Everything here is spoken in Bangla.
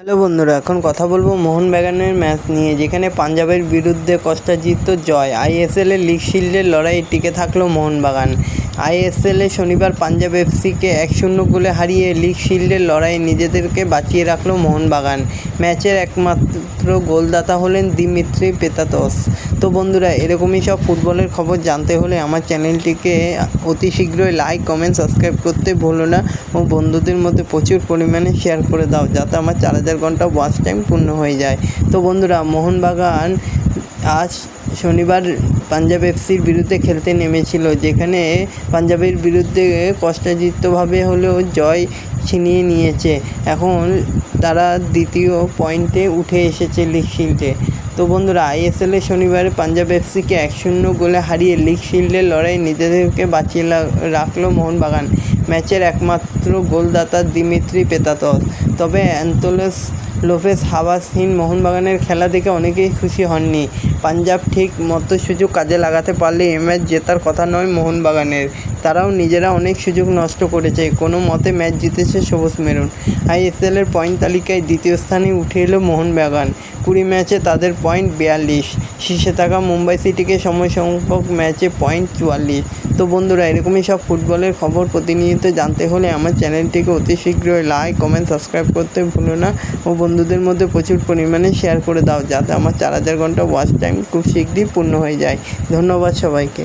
হ্যালো বন্ধুরা, এখন কথা বলব মোহনবাগানের ম্যাচ নিয়ে, যেখানে পাঞ্জাবের বিরুদ্ধে কষ্টার্জিত জয়। আইএসএলের লিগ শিল্ডের লড়াই টিকে থাকল মোহনবাগান। আইএসএলে শনিবার পাঞ্জাব এফসিকে এক শূন্য গোলে হারিয়ে লিগ শিল্ডের লড়াইয়ে নিজেদেরকে বাঁচিয়ে রাখল মোহনবাগান। ম্যাচের একমাত্র গোলদাতা হলেন দিমিত্রি পেতাতস তো বন্ধুরা, এরকমই সব ফুটবলের খবর জানতে হলে আমার চ্যানেলটিকে অতি শীঘ্রই লাইক, কমেন্ট, সাবস্ক্রাইব করতে ভুলো না ও বন্ধুদের মধ্যে প্রচুর পরিমাণে শেয়ার করে দাও যাতে আমার চার হাজার ঘণ্টা ওয়াচ টাইম পূর্ণ হয়ে যায়। তো বন্ধুরা, মোহনবাগান আজ শনিবার পাঞ্জাব এফসির বিরুদ্ধে খেলতে নেমেছিল, যেখানে পাঞ্জাবের বিরুদ্ধে কষ্টাজিতভাবে হলেও জয় ছিনিয়ে নিয়েছে। এখন তারা দ্বিতীয় পয়েন্টে উঠে এসেছে লিগ শিল্ডে। তো বন্ধুরা, আইএসএলে শনিবারে পাঞ্জাব এফসিকে এক শূন্য গোলে হারিয়ে লিগ শিল্ডের লড়াই নিজেদেরকে বাঁচিয়ে রাখল মোহনবাগান। ম্যাচের একমাত্র গোলদাতা দিমিত্রি পেতাতস তবে অ্যান্তোলেস লোপেস হাবাসহীন মোহনবাগানের খেলা দেখে অনেকেই খুশি হননি। পাঞ্জাব ঠিক মতো সুযোগ কাজে লাগাতে পারলে এ ম্যাচ জেতার কথা নয় মোহনবাগানের। তারাও নিজেরা অনেক সুযোগ নষ্ট করেছে। কোনো মতে ম্যাচ জিতেছে সবুজ মেরুন। আইএসএলের পয়েন্ট তালিকায় দ্বিতীয় স্থানে উঠে এলো মোহনবাগান। কুড়ি ম্যাচে তাদের পয়েন্ট বিয়াল্লিশ। শীর্ষে থাকা মুম্বাই সিটিকে সময় সংখ্যক ম্যাচে পয়েন্ট চুয়াল্লিশ। তো বন্ধুরা, এরকমই সব ফুটবলের খবর প্রতিনিয়ত জানতে হলে আমার চ্যানেলটিকে অতি শীঘ্রই লাইক, কমেন্ট, সাবস্ক্রাইব করতে ভুলো না ও বন্ধুদের মধ্যে প্রচুর পরিমাণে শেয়ার করে দাও, যাতে আমার চার হাজার ঘণ্টা ওয়াচ টাইম খুব শীঘ্রই পূর্ণ হয়ে যায়। ধন্যবাদ সবাইকে।